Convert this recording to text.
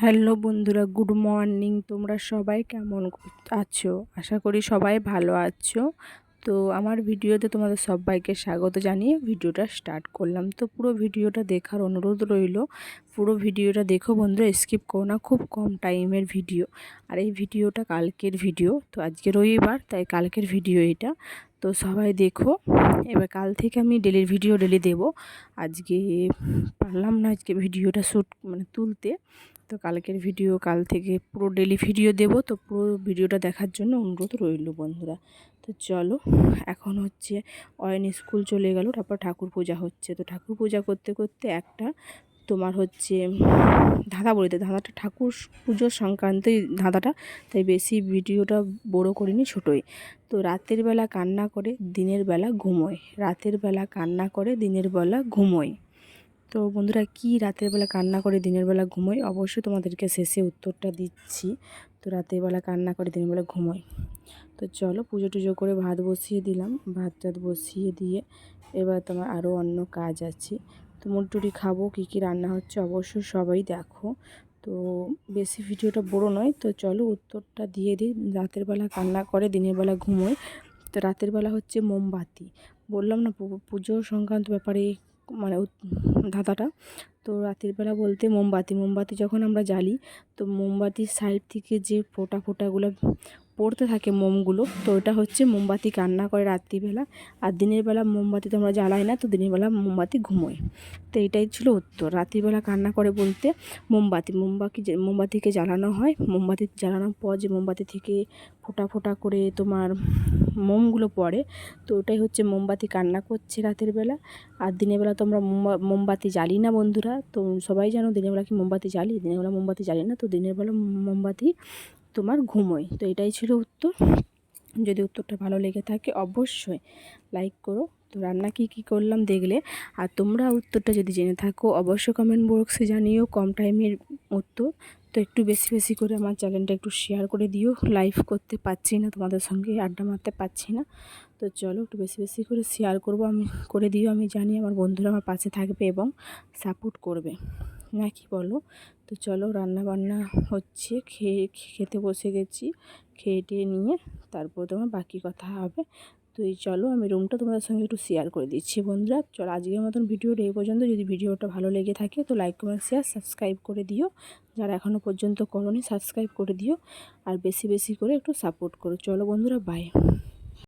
Hello বন্ধুরা, good morning. তোমরা সবাই কেমন আছো? আশা করি সবাই ভালো আছো। তো আমার ভিডিওতে তোমাদের সবাইকে স্বাগত জানিয়ে ভিডিওটা স্টার্ট করলাম। তো পুরো ভিডিওটা দেখার অনুরোধ রইল পুরো ভিডিওটা দেখো বন্ধুরা স্কিপ করো না, খুব কম টাইমের ভিডিও আর এই ভিডিওটা কালকের ভিডিও তো আজকে রবিবার, তাই কালকের ভিডিও এটা। তো সবাই দেখো, এবার কাল থেকে আমি ডেলির ভিডিও ডেলি দেব। আজকে পারলাম না আজকে ভিডিওটা শ্যুট মানে তুলতে। তো কালকের ভিডিও কাল থেকে পুরো ডেলি ভিডিও দেব। তো পুরো ভিডিওটা দেখার জন্য অনুরোধ রইল বন্ধুরা। তো চলো, এখন হচ্ছে অয়ন স্কুল চলে গেল, তারপর ঠাকুর পূজা হচ্ছে। তো ঠাকুর পূজা করতে করতে একটা তোমার হচ্ছে ধাঁধা বলিতে, ধাঁধাটা ঠাকুর পুজোর সংক্রান্তই ধাঁধাটা, তাই বেশি ভিডিওটা বড় করিনি, ছোটোই। তো রাতের বেলা কান্না করে, দিনের বেলা ঘুমোয়। রাতের বেলা কান্না করে, দিনের বেলা ঘুমোয়। তো বন্ধুরা, কি রাতের বেলা কান্না করে, দিনের বেলা ঘুমোয়? অবশ্যই তোমাদেরকে শেষে উত্তরটা দিচ্ছি। তো রাতের বেলা কান্না করে, দিনের বেলা ঘুমোয়। তো চলো, পুজো টুজো করে ভাত বসিয়ে দিলাম। ভাত টাত বসিয়ে দিয়ে এবার তোমার আরও অন্য কাজ আছে। তো মুড়টুরি খাব, কী কী রান্না হচ্ছে অবশ্যই সবাই দেখো। তো বেশি ভিডিওটা বড় নয়, তো চলো উত্তরটা দিয়ে দিই। রাতের বেলা কান্না করে, দিনের বেলা ঘুমোয়। তো রাতের বেলা হচ্ছে মোমবাতি। বললাম না পুজো সংক্রান্ত ব্যাপারে মানে ধাঁধাটা। তো রাতের বেলা বলতে মোমবাতি মোমবাতি যখন আমরা জ্বালি, তো মোমবাতির সাইড থেকে যে ফোটা, ফোটাগুলো পড়তে থাকে মোমগুলো, তো ওটা হচ্ছে মোমবাতি কান্না করে রাত্রিবেলা। আর দিনের বেলা মোমবাতি তো আমরা জ্বালাই না, তো দিনের বেলা মোমবাতি ঘুমোয়। তো এটাই ছিল উত্তর। রাত্রিবেলা কান্না করে বলতে মোমবাতি মোমবাতি মোমবাতিকে জ্বালানো হয়। মোমবাতি জ্বালানোর পর যে মোমবাতি থেকে ফোটা ফোটা করে তোমার মোমগুলো পড়ে, তো ওটাই হচ্ছে মোমবাতি কান্না করছে রাতের বেলা। আর দিনের বেলা তো আমরা মোমবাতি জ্বালি না বন্ধুরা। তো সবাই জানো দিনের বেলা কি মোমবাতি জ্বালি? দিনের বেলা মোমবাতি জ্বালি না, তো দিনের বেলা মোমবাতি তোমার ঘুমোয়। তো এটাই ছিল উত্তর। যদি উত্তরটা ভালো লেগে থাকে অবশ্যই লাইক করো। তো রান্না কী কী করলাম দেখলে। আর তোমরা উত্তরটা যদি জেনে থাকো অবশ্যই কমেন্ট বক্সে জানিও কম টাইমের উত্তর। তো একটু বেশি বেশি করে আমার চ্যানেলটা একটু শেয়ার করে দিও। লাইভ করতে পারছি না, তোমাদের সঙ্গে আড্ডা মারতে পারছি না। তো চলো একটু বেশি বেশি করে শেয়ার করব আমি, করে দিও। আমি জানি আমার বন্ধুরা আমার পাশে থাকবে এবং সাপোর্ট করবে। না কি বলো? তো চলো রান্না বান্না হচ্ছে, খেয়ে খেতে বসে গেছি, খেয়ে টেয়ে নিয়ে তারপর তোমার বাকি কথা হবে। তো এই চলো আমি রুমটা তোমাদের সঙ্গে একটু শেয়ার করে দিচ্ছি বন্ধুরা। চলো আজকের মতন ভিডিওটা এই পর্যন্ত। যদি ভিডিওটা ভালো লেগে থাকে তো লাইক কমেন্ট শেয়ার সাবস্ক্রাইব করে দিও। যারা এখনও পর্যন্ত করনি সাবস্ক্রাইব করে দিও। আর বেশি বেশি করে একটু সাপোর্ট করো। চলো বন্ধুরা বাই